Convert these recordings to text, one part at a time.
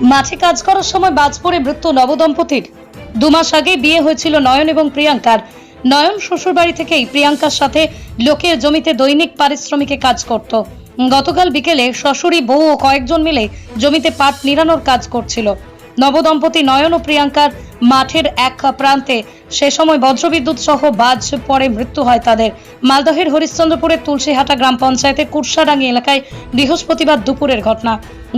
মাঠে কাজ করার সময় বাজ পড়ে মৃত্যু নবদম্পতির। দু মাস আগে বিয়ে হয়েছিল নয়ন এবং প্রিয়াঙ্কার। নয়ন শ্বশুরবাড়ি থেকেই প্রিয়াঙ্কার সাথে লোকের জমিতে দৈনিক পারিশ্রমিকে কাজ করত। গতকাল বিকেলে শ্বশুরি, বউ ও কয়েকজন মিলে জমিতে পাট নিরানোর কাজ করছিল। নবদম্পতি নয়ন ও প্রিয়াঙ্কার মাঠের এক প্রান্তে। সে সময় বজ্রবিদ্যুৎ সহ বাজ পরে মৃত্যু হয় তাদের। মালদহের হরিশ্চন্দ্রপুরের তুলসীহাটা গ্রাম পঞ্চায়েতের কুরসাডাঙ্গি এলাকায় বৃহস্পতিবার দুপুরের ঘটনা।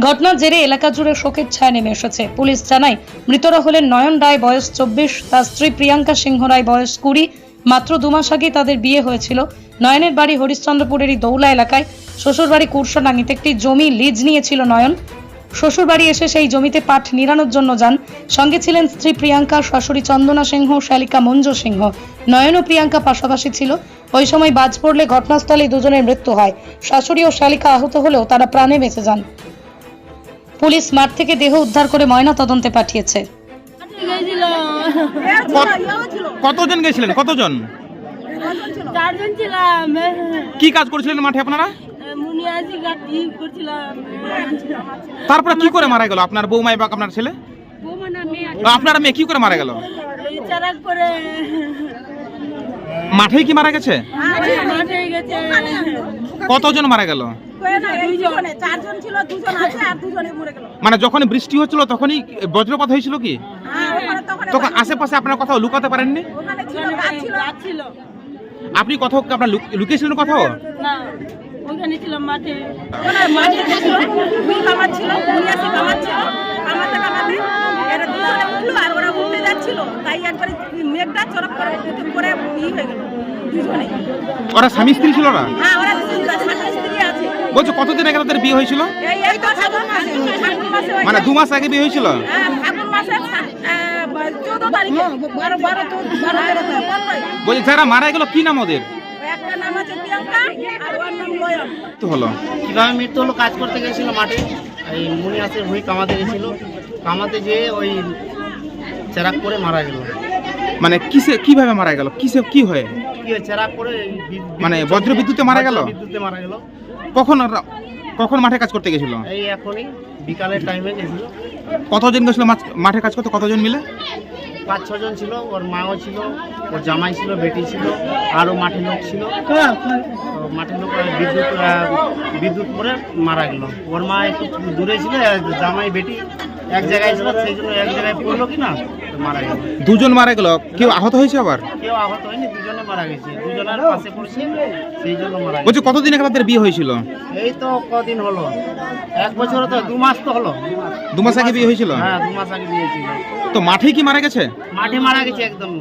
ঘটনার জেরে এলাকা জুড়ে শোকের ছায়া নেমে এসেছে। পুলিশ জানায়, মৃতরা হলেন নয়ন রায়, বয়স চব্বিশ, তার স্ত্রী প্রিয়াঙ্কা সিংহ রায়, বয়স কুড়ি। মাত্র দু মাস আগে তাদের বিয়ে হয়েছিল। নয়নের বাড়ি হরিশ্চন্দ্রপুরেরই দৌলা এলাকায়। শ্বশুরবাড়ি কুরসাডাঙ্গিতে একটি জমি লিজ নিয়েছিল নয়ন। শ্বশুরবাড়ি এসে সেই জমিতে পাট নিরানোর জন্য যান। সঙ্গে ছিলেন স্ত্রী প্রিয়াঙ্কা শাশুড়ি চন্দনা সিংহ শালিকা মঞ্জু সিংহ। নয়ন ও প্রিয়াঙ্কা পাশাপাশি ছিল। ওই সময় বাজ পড়লে ঘটনাস্থলে দুজনের মৃত্যু হয়। শাশুড়ি ও শালিকা আহত হলেও তারা প্রাণে বেঁচে যান। পুলিশ মাঠ থেকে দেহ উদ্ধার করে ময়না তদন্তে পাঠিয়েছে কতজন গেছিলেন? কতজন? চারজন ছিলাম। কি কাজ করেছিলেন মাঠে আপনারা? করছিলাম। তারপরে কি করে মারা গেল? আপনার বৌমাই বা আপনার ছেলে? মেয়ে আপনার মেয়ে কি করে মারা গেল? করে মাঠেই কি মারা গেছে? মাঠে গেছে। কতজন মারা গেল? দুইজন। চারজন ছিল দুজন আছে আর দুজনে মরে গেল। মানে যখন বৃষ্টি হচ্ছিল তখনই বজ্রপাত হয়েছিল কি? হ্যাঁ তখন আশেপাশে আপনার কোথাও লুকাতে পারেননি? ওখানে ছিল গাছ ছিল। ছিল। আপনি কোথাও আপনার লুক- লুকিয়েছিলেন কোথাও? না ওখানে ছিলাম মাঠে ওখানে মাঝে ছিল দুই কামার ছিল দুনিয়াসি কামার ছিল কামাতে কামাতে এরা দুজনে উঠল আর ওরা উঠতে যাচ্ছিল। তাই একবারে মেঘটা চরক করে করে ই হয়ে গেল দুজনে। ওরা স্বামী স্ত্রী ছিল না? হ্যাঁ ওরা স্বামী স্ত্রী আছে। বলছো কতদিন আগে তাদের বিয়ে হয়েছিল? হয়ে মানে দু মাস আগে বিয়ে হয়েছিল? হ্যাঁ বলছি যারা মারা গেল কি নাম ওদের? প্রিয়াঙ্কা আর ওর নাম লয়ন তো হলো। কীভাবে মৃত্যু হলো? কাজ করতে গেছিল মাঠে। এই মুনিয়াসের ভুঁই কামাতে গেছিল। কামাতে যেয়ে ওই চেরাক করে মারা গেল। মানে কিসে কীভাবে মারা গেল? কিসে কি হয়ে? কি হয়েছে চেরাক করে মানে বজ্রবিদ্যুতে মারা গেল? বিদ্যুতে মারা গেল। কখন কখন মাঠে কাজ করতে গেছিল? এই এখনই বিকালের টাইমে গেছিল। কতজন গেছিল মাঠে কাজ করতে? কতজন মিলে? পাঁচ ছজন ছিল ওর মাও ছিল ওর জামাই ছিল বেটি ছিল আরও মাঠে লোক ছিল। মাঠে লোক বিদ্যুৎ বিদ্যুৎ পরে মারা গেল। ওর মা একটু দূরে ছিল জামাই বেটি এক জায়গায় ছিল সেই জন্য এক জায়গায় পড়ল কি না মারা গেল। দুজন মারা গেল? কেউ আহত হয়েছে আবার? কেউ আহত হয়নি দুজনে মারা গেছে। দুজনের পাশে পড়ছে সেই জন্য মারা গেছে। বলছি কতদিন আগে তাদের বিয়ে হয়েছিল? এই তো কদিন হলো। এক বছর তো দু মাস তো হলো। দু মাস আগে বিয়ে হয়েছিল? হ্যাঁ দু মাস আগে বিয়ে হয়েছিল। তো মাঠে কি মারা গেছে? মাঠে মারা গেছে একদম।